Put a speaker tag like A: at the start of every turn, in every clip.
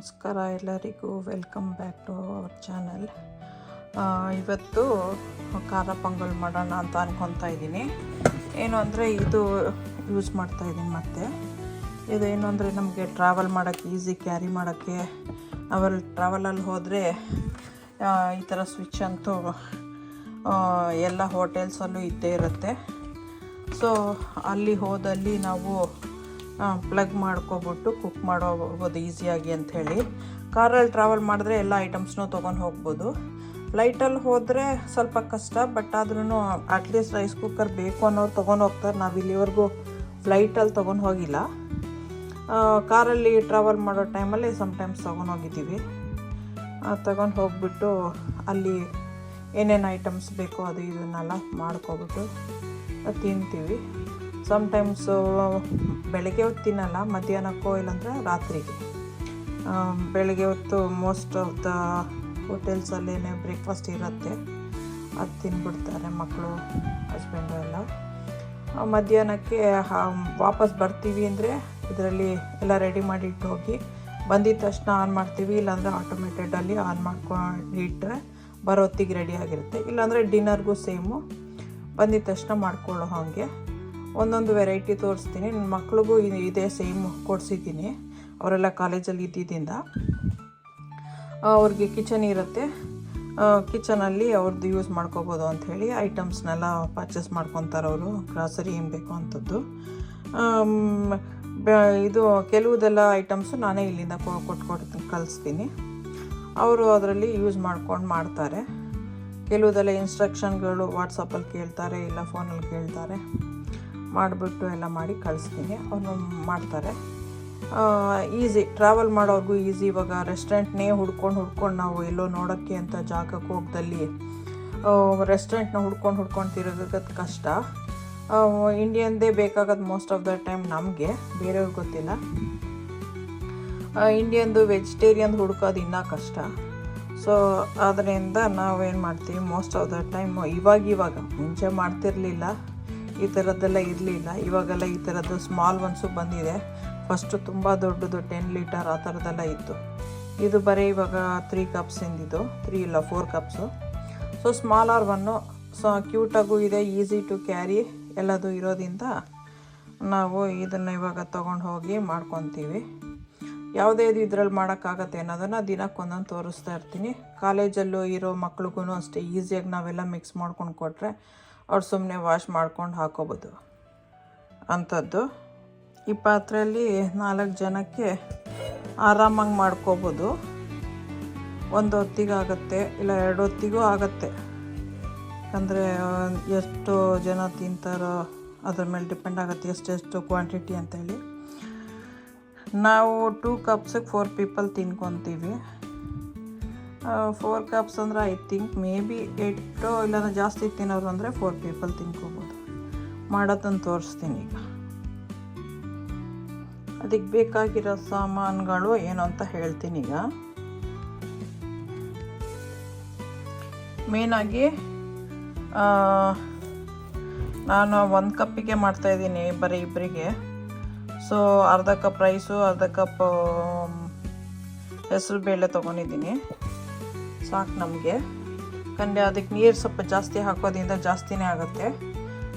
A: ನಮಸ್ಕಾರ ಎಲ್ಲರಿಗೂ. Welcome back to our channel ಇವತ್ತು ಖಾರ ಪೊಂಗಲ್ ಮಾಡೋಣ ಅಂತ ಅನ್ಕೊತಾ ಇದ್ದೀನಿ. ಏನು ಅಂದರೆ ಇದು ಯೂಸ್ ಮಾಡ್ತಾ ಇದ್ದೀನಿ ಮತ್ತೆ. ಇದೇನು ಅಂದರೆ ನಮಗೆ ಟ್ರಾವೆಲ್ ಮಾಡೋಕ್ಕೆ ಈಸಿ ಕ್ಯಾರಿ ಮಾಡೋಕ್ಕೆ ನಾವಲ್ಲಿ ಟ್ರಾವೆಲಲ್ಲಿ ಹೋದರೆ ಈ ಥರ ಸ್ವಿಚ್ ಅಂತೂ ಎಲ್ಲ ಹೋಟೆಲ್ಸಲ್ಲೂ ಇದ್ದೇ ಇರುತ್ತೆ. ಸೊ ಅಲ್ಲಿ ಹೋದಲ್ಲಿ ನಾವು ಪ್ಲಗ್ ಮಾಡ್ಕೊಬಿಟ್ಟು ಕುಕ್ ಮಾಡೋಬೋದು ಈಸಿಯಾಗಿ ಅಂಥೇಳಿ. ಕಾರಲ್ಲಿ ಟ್ರಾವೆಲ್ ಮಾಡಿದ್ರೆ ಎಲ್ಲ ಐಟಮ್ಸ್ನೂ ತೊಗೊಂಡು ಹೋಗ್ಬೋದು. ಫ್ಲೈಟಲ್ಲಿ ಹೋದರೆ ಸ್ವಲ್ಪ ಕಷ್ಟ ಬಟ್ ಆದ್ರೂ ಅಟ್ಲೀಸ್ಟ್ ರೈಸ್ ಕುಕ್ಕರ್ ಬೇಕು ಅನ್ನೋರು ತೊಗೊಂಡು ಹೋಗ್ತಾರೆ. ನಾವು ಇಲ್ಲಿವರೆಗೂ ಫ್ಲೈಟಲ್ಲಿ ತೊಗೊಂಡು ಹೋಗಿಲ್ಲ. ಕಾರಲ್ಲಿ ಟ್ರಾವೆಲ್ ಮಾಡೋ ಟೈಮಲ್ಲಿ ಸಮ್ಟೈಮ್ಸ್ ತೊಗೊಂಡು ಹೋಗಿದ್ದೀವಿ. ತಗೊಂಡು ಹೋಗ್ಬಿಟ್ಟು ಅಲ್ಲಿ ಏನೇನು ಐಟಮ್ಸ್ ಬೇಕೋ ಅದು ಇದನ್ನೆಲ್ಲ ಮಾಡ್ಕೊಬಿಟ್ಟು ತಿಂತೀವಿ. ಸಮ್ಟೈಮ್ಸು ಬೆಳಗ್ಗೆ ಹೊತ್ತು ತಿನ್ನಲ್ಲ, ಮಧ್ಯಾಹ್ನಕ್ಕೋ ಇಲ್ಲಾಂದರೆ ರಾತ್ರಿಗೆ. ಬೆಳಗ್ಗೆ ಹೊತ್ತು ಮೋಸ್ಟ್ ಆಫ್ ದ ಹೋಟೆಲ್ಸಲ್ಲೇನೆ ಬ್ರೇಕ್ಫಾಸ್ಟ್ ಇರುತ್ತೆ. ಅದು ತಿನ್ಬಿಡ್ತಾರೆ ಮಕ್ಕಳು ಹಸ್ಬೆಂಡು ಎಲ್ಲ. ಮಧ್ಯಾಹ್ನಕ್ಕೆ ವಾಪಸ್ ಬರ್ತೀವಿ ಅಂದರೆ ಇದರಲ್ಲಿ ಎಲ್ಲ ರೆಡಿ ಮಾಡಿ ಇಟ್ಟು ಹೋಗಿ ಬಂದಿದ ತಕ್ಷಣ ಆನ್ ಮಾಡ್ತೀವಿ, ಇಲ್ಲಾಂದರೆ ಆಟೋಮೆಟೆಡಲ್ಲಿ ಆನ್ ಮಾಡ್ಕೊಂಡು ಇಟ್ಟರೆ ಬರೋ ಹೊತ್ತಿಗೆ ರೆಡಿ ಆಗಿರುತ್ತೆ. ಇಲ್ಲಾಂದರೆ ಡಿನ್ನರ್ಗೂ ಸೇಮು ಬಂದಿದ ತಕ್ಷಣ ಮಾಡ್ಕೊಳ್ಳೋ ಹಾಗೆ. ಒಂದೊಂದು ವೆರೈಟಿ ತೋರಿಸ್ತೀನಿ. ನನ್ನ ಮಕ್ಳಿಗೂ ಇದೇ ಸೇಮ್ ಕೊಡಿಸಿದ್ದೀನಿ. ಅವರೆಲ್ಲ ಕಾಲೇಜಲ್ಲಿ ಇದ್ದಿದ್ದರಿಂದ ಅವ್ರಿಗೆ ಕಿಚನ್ ಇರುತ್ತೆ. ಕಿಚನಲ್ಲಿ ಅವ್ರದ್ದು ಯೂಸ್ ಮಾಡ್ಕೋಬೋದು ಅಂಥೇಳಿ ಐಟಮ್ಸ್ನೆಲ್ಲ ಪರ್ಚೇಸ್ ಮಾಡ್ಕೊತಾರೆ ಅವರು. ಗ್ರಾಸರಿ ಏನು ಬೇಕು ಅಂಥದ್ದು. ಇದು ಕೆಲವುದೆಲ್ಲ ಐಟಮ್ಸು ನಾನೇ ಇಲ್ಲಿಂದ ಕೊಟ್ಟು ಕೊಟ್ಟು ಕಲಿಸ್ತೀನಿ. ಅವರು ಅದರಲ್ಲಿ ಯೂಸ್ ಮಾಡ್ಕೊಂಡು ಮಾಡ್ತಾರೆ. ಕೆಲವುದೆಲ್ಲ ಇನ್ಸ್ಟ್ರಕ್ಷನ್ಗಳು ವಾಟ್ಸಪ್ಪಲ್ಲಿ ಕೇಳ್ತಾರೆ, ಇಲ್ಲ ಫೋನಲ್ಲಿ ಕೇಳ್ತಾರೆ. ಮಾಡಿಬಿಟ್ಟು ಎಲ್ಲ ಮಾಡಿ ಕಳಿಸ್ತೀನಿ. ಅವರು ಮಾಡ್ತಾರೆ. ಈಸಿ. ಟ್ರಾವೆಲ್ ಮಾಡೋರ್ಗೂ ಈಸಿ. ಇವಾಗ ರೆಸ್ಟೋರೆಂಟ್ನೇ ಹುಡ್ಕೊಂಡು ಹುಡ್ಕೊಂಡು ನಾವು ಎಲ್ಲೋ ನೋಡೋಕ್ಕೆ ಅಂತ ಜಾಗಕ್ಕೆ ಹೋಗ್ದಲ್ಲಿ ರೆಸ್ಟೋರೆಂಟ್ನ ಹುಡ್ಕೊಂಡು ಹುಡ್ಕೊಂಡು ತಿರುಗೋದು ಕಷ್ಟ. ಇಂಡಿಯನ್ದೇ ಬೇಕಾಗೋದು ಮೋಸ್ಟ್ ಆಫ್ ದ ಟೈಮ್ ನಮಗೆ ಬೇರೆಯವ್ರಿಗೆ ಗೊತ್ತಿಲ್ಲ. ಇಂಡಿಯನ್ದು ವೆಜಿಟೇರಿಯನ್ ಹುಡ್ಕೋದು ಇನ್ನೂ ಕಷ್ಟ. ಸೊ ಅದರಿಂದ ನಾವೇನು ಮಾಡ್ತೀವಿ? ಮೋಸ್ಟ್ ಆಫ್ ದ ಟೈಮ್ ಇವಾಗ ಇವಾಗ ಮುಂಚೆ ಮಾಡ್ತಿರ್ಲಿಲ್ಲ. ಈ ಥರದ್ದೆಲ್ಲ ಇರಲಿಲ್ಲ. ಇವಾಗೆಲ್ಲ ಈ ಥರದ್ದು ಸ್ಮಾಲ್ ಒನ್ಸು ಬಂದಿದೆ. ಫಸ್ಟು ತುಂಬ ದೊಡ್ಡದು ಟೆನ್ ಲೀಟರ್ ಆ ಥರದ್ದೆಲ್ಲ ಇತ್ತು. ಇದು ಬರೀ ಇವಾಗ ತ್ರೀ ಕಪ್ಸಿಂದಿದು ತ್ರೀ ಇಲ್ಲ four cups so small or one so ಕ್ಯೂಟಾಗೂ ಇದೆ ಈಸಿ ಟು ಕ್ಯಾರಿ ಎಲ್ಲದು ಇರೋದ್ರಿಂದ ನಾವು ಇದನ್ನು ಇವಾಗ ತೊಗೊಂಡು ಹೋಗಿ ಮಾಡ್ಕೊತೀವಿ. ಯಾವುದೇ ಇದು ಇದ್ರಲ್ಲಿ ಮಾಡೋಕ್ಕಾಗತ್ತೆ ಅನ್ನೋದನ್ನು ದಿನಕ್ಕೊಂದೊಂದು ತೋರಿಸ್ತಾ ಇರ್ತೀನಿ. ಕಾಲೇಜಲ್ಲೂ ಇರೋ ಮಕ್ಳಿಗೂ ಅಷ್ಟೇ ಈಸಿಯಾಗಿ ನಾವೆಲ್ಲ ಮಿಕ್ಸ್ ಮಾಡ್ಕೊಂಡು ಕೊಟ್ಟರೆ ಅವ್ರು ಸುಮ್ಮನೆ ವಾಶ್ ಮಾಡ್ಕೊಂಡು ಹಾಕೋಬೋದು. ಅಂಥದ್ದು. ಈ ಪಾತ್ರೆಯಲ್ಲಿ ನಾಲ್ಕು ಜನಕ್ಕೆ ಆರಾಮಾಗಿ ಮಾಡ್ಕೋಬೋದು. ಒಂದು ಹೊತ್ತಿಗೆ ಆಗುತ್ತೆ ಇಲ್ಲ ಎರಡು ಹೊತ್ತಿಗೂ ಆಗುತ್ತೆ. ಅಂದರೆ ಎಷ್ಟು ಜನ ತಿಂತಾರೋ ಅದ್ರ ಮೇಲೆ ಡಿಪೆಂಡ್ ಆಗುತ್ತೆ ಎಷ್ಟೆಷ್ಟು ಕ್ವಾಂಟಿಟಿ ಅಂತೇಳಿ. ನಾವು ಟೂ ಕಪ್ಸಿಗೆ ಫೋರ್ ಪೀಪಲ್ ತಿನ್ಕೊತೀವಿ. ಫೋರ್ ಕಪ್ಸ್ ಅಂದರೆ I think maybe eight ಇಲ್ಲಾಂದ್ರೆ ಜಾಸ್ತಿ ತಿನ್ನೋರು ಅಂದರೆ ಫೋರ್ ಪೀಪಲ್ ತಿನ್ಕೋಬೋದು. ಮಾಡೋದನ್ನು ತೋರಿಸ್ತೀನಿ ಈಗ. ಅದಕ್ಕೆ ಬೇಕಾಗಿರೋ ಸಾಮಾನುಗಳು ಏನು ಅಂತ ಹೇಳ್ತೀನಿ ಈಗ. ಮೇನಾಗಿ ನಾನು ಒಂದು ಕಪ್ಪಿಗೆ ಮಾಡ್ತಾಯಿದ್ದೀನಿ ಬರೀ ಇಬ್ಬರಿಗೆ ಸೊ ಅರ್ಧ ಕಪ್ ರೈಸು ಅರ್ಧ ಕಪ್ ಹೆಸರು ಬೇಳೆ ತೊಗೊಂಡಿದ್ದೀನಿ. ಸಾಕು ನಮಗೆ. ಕಂಡೆ ಅದಕ್ಕೆ ನೀರು ಸ್ವಲ್ಪ ಜಾಸ್ತಿ ಹಾಕೋದ್ರಿಂದ ಜಾಸ್ತಿನೇ ಆಗುತ್ತೆ.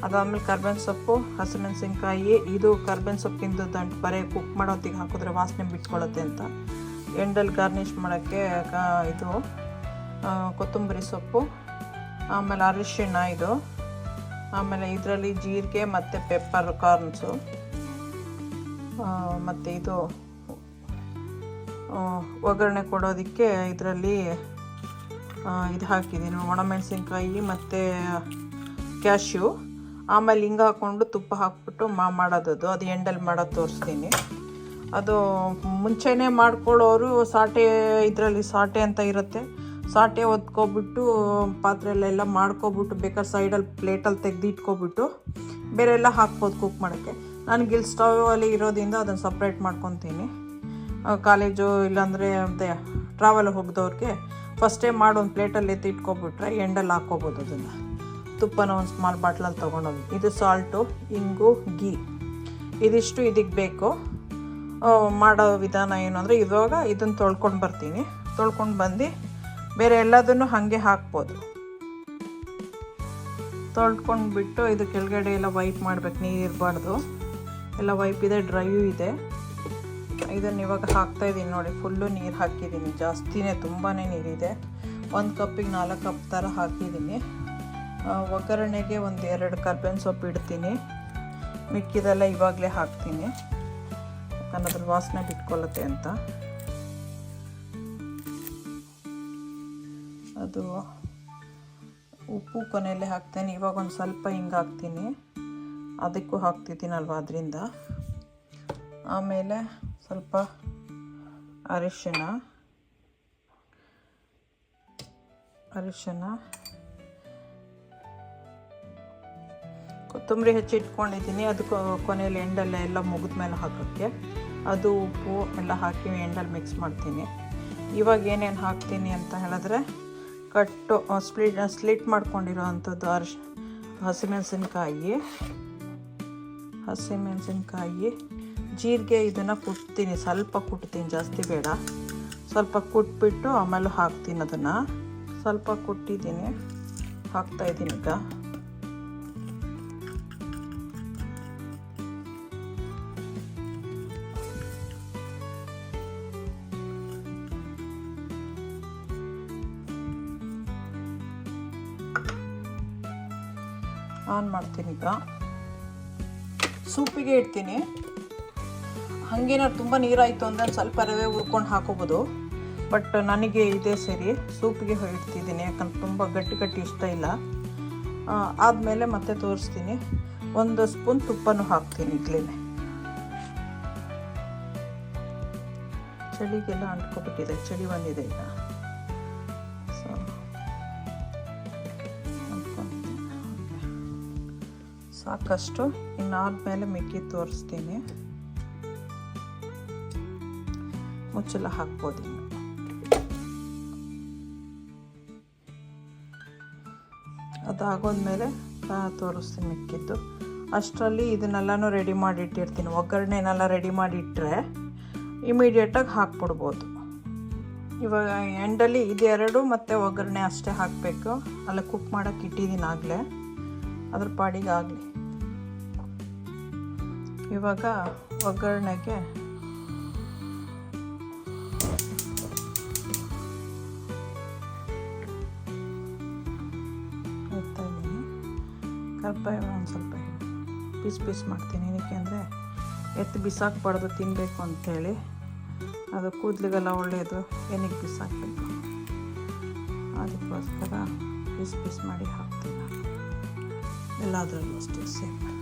A: ಅದಾದಮೇಲೆ ಕರ್ಬೇವಿನ ಸೊಪ್ಪು, ಹಸಿಮೆಣಸಿನ್ಕಾಯಿ, ಇದು ಕರ್ಬೇವಿನ ಸೊಪ್ಪಿಂದು ದಂಟು ಬರೀ ಕುಕ್ ಮಾಡೋತ್ತಿಗೆ ಹಾಕಿದ್ರೆ ವಾಸನೆ ಬಿಟ್ಕೊಳ್ಳುತ್ತೆ ಅಂತ. ಎಂಡಲ್ಲಿ ಗಾರ್ನಿಷ್ ಮಾಡೋಕ್ಕೆ ಇದು ಕೊತ್ತಂಬರಿ ಸೊಪ್ಪು, ಆಮೇಲೆ ಅರಿಶಿಣ ಇದು, ಆಮೇಲೆ ಇದರಲ್ಲಿ ಜೀರಿಗೆ ಮತ್ತು ಪೆಪ್ಪರ್ ಕಾರ್ನ್ಸು ಮತ್ತು ಇದು ಒಗ್ಗರಣೆ ಕೊಡೋದಕ್ಕೆ ಇದರಲ್ಲಿ ಇದು ಹಾಕಿದ್ದೀನಿ ಒಣಮೆಣಸಿನ್ಕಾಯಿ ಮತ್ತು ಕ್ಯಾಶ್ಯೂ. ಆಮೇಲೆ ಹಿಂಗೆ ಹಾಕ್ಕೊಂಡು ತುಪ್ಪ ಹಾಕ್ಬಿಟ್ಟು ಮಾ ಮಾಡೋದದು. ಅದು ಎಂಡಲ್ಲಿ ಮಾಡೋದು ತೋರಿಸ್ತೀನಿ. ಅದು ಮುಂಚೆನೇ ಮಾಡ್ಕೊಳ್ಳೋರು ಸಾಟೆ ಇದರಲ್ಲಿ ಸಾಟೆ ಅಂತ ಇರುತ್ತೆ. ಸಾಟೆ ಒದ್ಕೊಬಿಟ್ಟು ಪಾತ್ರೆಯಲ್ಲೆಲ್ಲ ಮಾಡ್ಕೊಬಿಟ್ಟು ಬೇಕಾದ್ರೆ ಸೈಡಲ್ಲಿ ಪ್ಲೇಟಲ್ಲಿ ತೆಗ್ದು ಇಟ್ಕೊಬಿಟ್ಟು ಬೇರೆ ಎಲ್ಲ ಹಾಕ್ಬೋದು ಕುಕ್ ಮಾಡೋಕ್ಕೆ. ನಾನು ಗಿಲ್ ಸ್ಟವ್ ಅಲ್ಲಿ ಇರೋದ್ರಿಂದ ಅದನ್ನು ಸಪ್ರೇಟ್ ಮಾಡ್ಕೊತೀನಿ. ಕಾಲೇಜು ಇಲ್ಲಾಂದರೆ ಮತ್ತೆ ಟ್ರಾವೆಲ್ ಹೋಗಿದವ್ರಿಗೆ ಫಸ್ಟೇ ಮಾಡಿ ಒಂದು ಪ್ಲೇಟಲ್ಲಿ ಎತ್ತಿ ಇಟ್ಕೊಬಿಟ್ರೆ ಎಂಡಲ್ಲಿ ಹಾಕ್ಕೋಬೋದು ಅದನ್ನು. ತುಪ್ಪನ ಒಂದು ಸ್ಮಾಲ್ ಬಾಟ್ಲಲ್ಲಿ ತೊಗೊಂಡೋಗಿ. ಇದು ಸಾಲ್ಟು ಇಂಗು ಗೀ ಇದಿಷ್ಟು ಇದಕ್ಕೆ ಬೇಕು. ಮಾಡೋ ವಿಧಾನ ಏನು ಅಂದರೆ ಇವಾಗ ಇದನ್ನು ತೊಳ್ಕೊಂಡು ಬರ್ತೀನಿ. ತೊಳ್ಕೊಂಡು ಬಂದು ಬೇರೆ ಎಲ್ಲದನ್ನು ಹಾಗೆ ಹಾಕ್ಬೋದು. ತೊಳ್ಕೊಂಡು ಬಿಟ್ಟು ಇದು ಕೆಳಗಡೆ ಎಲ್ಲ ವೈಪ್ ಮಾಡ್ಬೇಕು. ನೀರು ಇರಬಾರ್ದು. ಎಲ್ಲ ವೈಪ್ ಇದೆ ಡ್ರೈಯೂ ಇದೆ. ಇದನ್ನು ಇವಾಗ ಹಾಕ್ತಾ ಇದ್ದೀನಿ ನೋಡಿ, ಫುಲ್ಲು ನೀರು ಹಾಕಿದ್ದೀನಿ ಜಾಸ್ತಿನೇ ತುಂಬಾ ನೀರಿದೆ. ಒಂದು ಕಪ್ಪಿಗೆ ನಾಲ್ಕು ಕಪ್ ಥರ ಹಾಕಿದ್ದೀನಿ ಒಗ್ಗರಣೆಗೆ ಒಂದು ಎರಡು ಕರ್ಬೇವಿನ ಸೊಪ್ಪು ಇಡ್ತೀನಿ. ಮಿಕ್ಕಿದೆಲ್ಲ ಇವಾಗಲೇ ಹಾಕ್ತೀನಿ. ಯಾಕಂದ್ರೆ ಅದ್ರ ವಾಸನೆ ಬಿಟ್ಕೊಳ್ಳುತ್ತೆ ಅಂತ. ಅದು ಉಪ್ಪು ಕೊನೆಯಲ್ಲೇ ಹಾಕ್ತೇನೆ. ಇವಾಗ ಒಂದು ಸ್ವಲ್ಪ ಹಿಂಗೆ ಹಾಕ್ತೀನಿ. ಅದಕ್ಕೂ ಹಾಕ್ತಿದ್ದೀನಲ್ವ ಅದರಿಂದ. ಆಮೇಲೆ ಸ್ವಲ್ಪ ಅರಿಶಿಣ. ಅರಿಶಿನ ಕೊತ್ತಂಬರಿ ಹೆಚ್ಚಿ ಇಟ್ಕೊಂಡಿದ್ದೀನಿ. ಅದು ಕೊನೆಯಲ್ಲಿ ಎಂಡಲ್ಲ ಎಲ್ಲ ಮುಗಿದ ಮೇಲೆ ಹಾಕೋಕ್ಕೆ. ಅದು ಉಪ್ಪು ಎಲ್ಲ ಹಾಕಿ ಎಂಡಲ್ಲಿ ಮಿಕ್ಸ್ ಮಾಡ್ತೀನಿ. ಇವಾಗ ಏನೇನು ಹಾಕ್ತೀನಿ ಅಂತ ಹೇಳಿದ್ರೆ, ಕಟ್ಟು ಸ್ಪ್ಲಿಟ್ ಸ್ಲಿಟ್ ಮಾಡ್ಕೊಂಡಿರೋ ಅಂಥದ್ದು ಅರ್ಶ್, ಹಸಿಮೆಣಸಿನ್ಕಾಯಿ. ಹಸಿಮೆಣಸಿನ್ಕಾಯಿ. ಜೀರಿಗೆ ಇದನ್ನು ಕುಟ್ತೀನಿ. ಸ್ವಲ್ಪ ಕುಟ್ತೀನಿ, ಜಾಸ್ತಿ ಬೇಡ. ಸ್ವಲ್ಪ ಕುಟ್ಬಿಟ್ಟು ಆಮೇಲೆ ಹಾಕ್ತೀನಿ ಅದನ್ನು. ಸ್ವಲ್ಪ ಕುಟ್ಟಿದ್ದೀನಿ. ಹಾಕ್ತಾ ಇದ್ದೀನಿ ಈಗ. ಆನ್ ಮಾಡ್ತೀನಿ ಈಗ. ಸೂಪಿಗೆ ಇಡ್ತೀನಿ. ಹಾಗೇನಾದ್ರು ತುಂಬ ನೀರಾಯಿತು ಅಂದರೆ ಸ್ವಲ್ಪ ರವೆ ಉರ್ಕೊಂಡು ಹಾಕೋಬೋದು. ಬಟ್ ನನಗೆ ಇದೇ ಸರಿ ಸೂಪ್ಗೆ ಇಡ್ತಿದ್ದೀನಿ ಯಾಕಂದ್ರೆ ತುಂಬ ಗಟ್ಟಿ ಗಟ್ಟಿ ಇಷ್ಟ ಇಲ್ಲ. ಆದಮೇಲೆ ಮತ್ತೆ ತೋರಿಸ್ತೀನಿ. ಒಂದು ಸ್ಪೂನ್ ತುಪ್ಪನೂ ಹಾಕ್ತೀನಿ ಇಡ್ಲಿನೇ ಚಳಿಗೆಲ್ಲ ಅಂಟ್ಕೊಬಿಟ್ಟಿದೆ, ಚಳಿ ಬಂದಿದೆ ಈಗ. ಸೊ ಸಾಕಷ್ಟು, ಇನ್ನಾದ್ಮೇಲೆ ಮಿಕ್ಕಿ ತೋರಿಸ್ತೀನಿ. ಮುಚ್ಚಲ ಹಾಕ್ಬೋದು ಅದಾಗೋದ್ಮೇಲೆ ತೋರಿಸ್ತೀನಿ ಮಿಕ್ಕಿದ್ದು. ಅಷ್ಟರಲ್ಲಿ ಇದನ್ನೆಲ್ಲನೂ ರೆಡಿ ಮಾಡಿ ಇಟ್ಟಿರ್ತೀನಿ ಒಗ್ಗರಣೆನೆಲ್ಲ ರೆಡಿ ಮಾಡಿ ಇಟ್ಟರೆ ಇಮಿಡಿಯೇಟಾಗಿ ಹಾಕ್ಬಿಡ್ಬೋದು. ಇವಾಗ ಎಂಡಲ್ಲಿ ಇದೆರಡು ಮತ್ತು ಒಗ್ಗರಣೆ ಅಷ್ಟೇ ಹಾಕಬೇಕು. ಅಲ್ಲ ಕುಕ್ ಮಾಡೋಕ್ಕೆ ಇಟ್ಟಿದ್ದೀನಿ ಆಗಲೇ. ಅದ್ರ ಪಾಡಿಗೆ ಆಗಲಿ ಇವಾಗ ಒಗ್ಗರಣೆಗೆ ಕರ್ಬೇವು ಒಂದು ಸ್ವಲ್ಪ ಪೀಸ್ ಪೀಸ್ ಮಾಡ್ತೀನಿ. ಏನಕ್ಕೆ ಅಂದರೆ ಎತ್ತು ಬಿಸಾಕಬಾರ್ದು ತಿನ್ನಬೇಕು ಅಂಥೇಳಿ ಅದು ಕೂದಲಿಗೆಲ್ಲ ಒಳ್ಳೆಯದು ಏನಕ್ಕೆ ಬಿಸಾಕಬೇಕು? ಅದಕ್ಕೋಸ್ಕರ ಪೀಸ್ ಪೀಸ್ ಮಾಡಿ ಹಾಕ್ತೀನಿ ಎಲ್ಲದರಲ್ಲೂ ಅಷ್ಟೇ, ಸೇಮ್.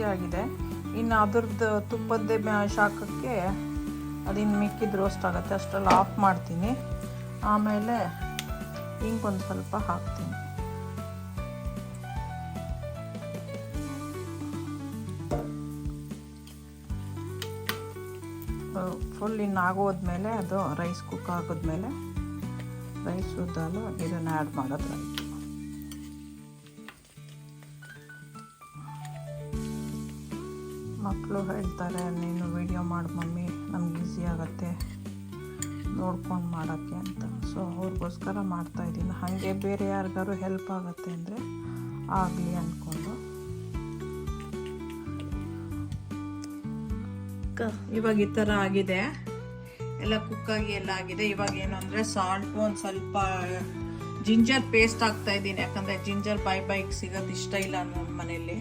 A: ಬಿಸಿಯಾಗಿದೆ ಇನ್ನು ಅದ್ರದ್ದು ತುಪ್ಪದ್ದೇ ಶಾಖಕ್ಕೆ ಅದಿನ್ನು ಮಿಕ್ಕಿದ ರೋಸ್ಟ್ ಆಗುತ್ತೆ. ಅಷ್ಟರಲ್ಲಿ ಆಫ್ ಮಾಡ್ತೀನಿ. ಆಮೇಲೆ ಹಿಂಗೊಂದು ಸ್ವಲ್ಪ ಹಾಕ್ತೀನಿ. ಫುಲ್ ಇನ್ನು ಆಗೋದ್ಮೇಲೆ ಅದು ರೈಸ್ ಕುಕ್ ಆಗೋದ್ಮೇಲೆ ರೈಸ್ ದಾಲು ಇದನ್ನು ಆ್ಯಡ್ ಮಾಡೋದು ಮಕ್ಕಳು ಹೇಳ್ತಾರೆ, ನೀನು ವೀಡಿಯೋ ಮಾಡಿ ಮಮ್ಮಿ, ನಮ್ಗೆ ಈಸಿ ಆಗುತ್ತೆ. ನೋಡ್ಕೊಂಡು ಮಾಡೋಕ್ಕೆ ಅಂತ. ಸೊ ಅವ್ರಿಗೋಸ್ಕರ ಮಾಡ್ತಾಯಿದ್ದೀನಿ ಹಾಗೆ ಬೇರೆ ಯಾರಿಗಾರು ಹೆಲ್ಪ್ ಆಗುತ್ತೆ ಅಂದರೆ ಆಗಲಿ ಅಂದ್ಕೊಂಡು ಇವಾಗ ಈ ಥರ ಆಗಿದೆ. ಎಲ್ಲ ಕುಕ್ಕಾಗಿ ಎಲ್ಲ ಆಗಿದೆ. ಇವಾಗ ಏನು ಅಂದರೆ ಸಾಲ್ಟು ಒಂದು ಸ್ವಲ್ಪ ಜಿಂಜರ್ ಪೇಸ್ಟ್ ಹಾಕ್ತಾ ಇದ್ದೀನಿ. ಯಾಕಂದರೆ ಜಿಂಜರ್ ಬೈ ಬೈಕ್ ಸಿಗೋದು ಇಷ್ಟ ಇಲ್ಲ ನಮ್ಮ ಮನೆಯಲ್ಲಿ.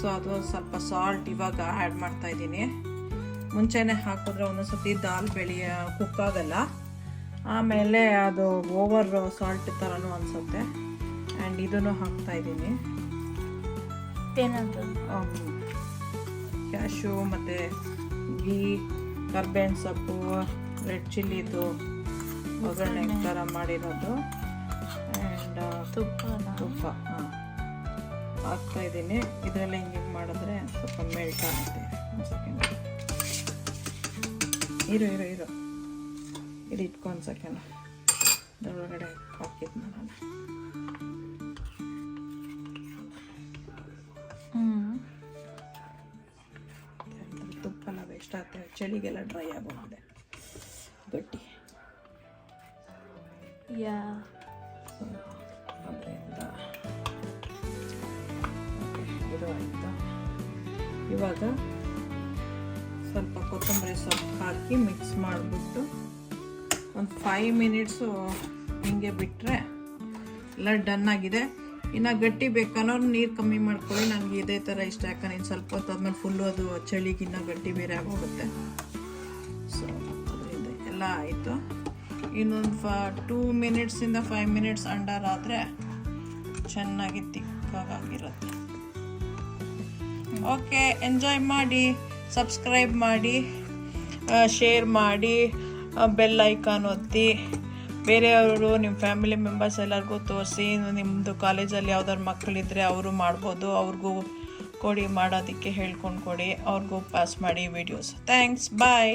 A: ಸೊ ಅದು ಸ್ವಲ್ಪ ಸಾಲ್ಟ್ ಇವಾಗ ಆ್ಯಡ್ ಮಾಡ್ತಾ ಇದ್ದೀನಿ. ಮುಂಚೆನೇ ಹಾಕಿದ್ರೆ ಸರ್ತಿ ದಾಲ್ ಬೆಳೆಯ ಕುಕ್ ಆಗಲ್ಲ. ಆಮೇಲೆ ಅದು ಓವರ್ ಸಾಲ್ಟ್ ಥರನೂ ಅನಿಸುತ್ತೆ. ಆ್ಯಂಡ್ ಇದನ್ನು ಹಾಕ್ತಾ ಇದ್ದೀನಿ. ಕ್ಯಾಶು ಮತ್ತು ಗೀ ಕರ್ಬೇವಿನ ಸೊಪ್ಪು ರೆಡ್ ಚಿಲ್ಲಿದು ಒಗ್ಗರಣೆ ಥರ ಮಾಡಿರೋದು. ಆ್ಯಂಡ್
B: ತುಪ್ಪ
A: ತುಪ್ಪ ಹಾಂ. ಹಾಕ್ತಾ ಇದ್ದೀನಿ. ಇದರಲ್ಲಿ ಹಿಂಗೆ ಮಾಡಿದ್ರೆ ಸ್ವಲ್ಪ ಮೆಲ್ಟ್ ಆಗುತ್ತೆ. ಒಂದು ಸೆಕೆಂಡ್ ಇರು ಇರು ಇರು. ಇದು ಇಟ್ಕೊ ಒಂದು ಸೆಕೆಂಡ್ ಅದರೊಳಗಡೆ ಹಾಕಿದ್ದು ನಾನು ತುಪ್ಪನ ವೇಸ್ಟ್ ಆಗ್ತದೆ ಚಳಿಗೆಲ್ಲ ಡ್ರೈ ಆಗೋಗಿದೆ. ಗಟ್ಟಿ.
B: ಯಾ
A: ಇವಾಗ ಸ್ವಲ್ಪ ಕೊತ್ತಂಬರಿ ಸೊಪ್ಪು ಹಾಕಿ ಮಿಕ್ಸ್ ಮಾಡಿಬಿಟ್ಟು ಒಂದು ಫೈವ್ ಮಿನಿಟ್ಸು ಹಿಂಗೆ ಬಿಟ್ಟರೆ ಎಲ್ಲ ಡನ್ ಆಗಿದೆ. ಇನ್ನು ಗಟ್ಟಿ ಬೇಕನ್ನೋರು ನೀರು ಕಮ್ಮಿ ಮಾಡ್ಕೊಳ್ಳಿ ನನಗೆ ಇದೇ ಥರ ಇಷ್ಟ. ಯಾಕಂದ್ರೆ ಇನ್ನು ಸ್ವಲ್ಪ ಹೊತ್ತಾದ್ಮೇಲೆ ಫುಲ್ಲು ಅದು ಚಳಿಗಿನ್ನ ಗಟ್ಟಿ ಬೇರೆ ಆಗೋಗುತ್ತೆ. ಸೊ ಅದರಿಂದ ಎಲ್ಲ ಆಯಿತು. ಇನ್ನೊಂದು ಫ ಟೂ ಮಿನಿಟ್ಸಿಂದ ಫೈವ್ ಮಿನಿಟ್ಸ್ ಅಂಡರ್ ಆದರೆ ಚೆನ್ನಾಗಿ ತಿಕ್ಕಾಗಿರುತ್ತೆ ಓಕೆ ಎಂಜಾಯ್ ಮಾಡಿ ಸಬ್ಸ್ಕ್ರೈಬ್ ಮಾಡಿ ಶೇರ್ ಮಾಡಿ ಬೆಲ್ ಐಕಾನ್ ಒತ್ತಿ. ಬೇರೆಯವರು ನಿಮ್ಮ ಫ್ಯಾಮಿಲಿ ಮೆಂಬರ್ಸ್ ಎಲ್ಲರಿಗೂ ತೋರಿಸಿ ನಿಮ್ಮದು ಕಾಲೇಜಲ್ಲಿ ಯಾವ್ದಾದ್ರು ಮಕ್ಕಳಿದ್ರೆ ಅವರು ಮಾಡ್ಬೋದು, ಅವ್ರಿಗೂ ಕೊಡಿ ಮಾಡೋದಕ್ಕೆ ಹೇಳ್ಕೊಂಡು ಕೊಡಿ, ಅವ್ರಿಗೂ ಪಾಸ್ ಮಾಡಿ ವಿಡಿಯೋಸ್ ಥ್ಯಾಂಕ್ಸ್ ಬಾಯ್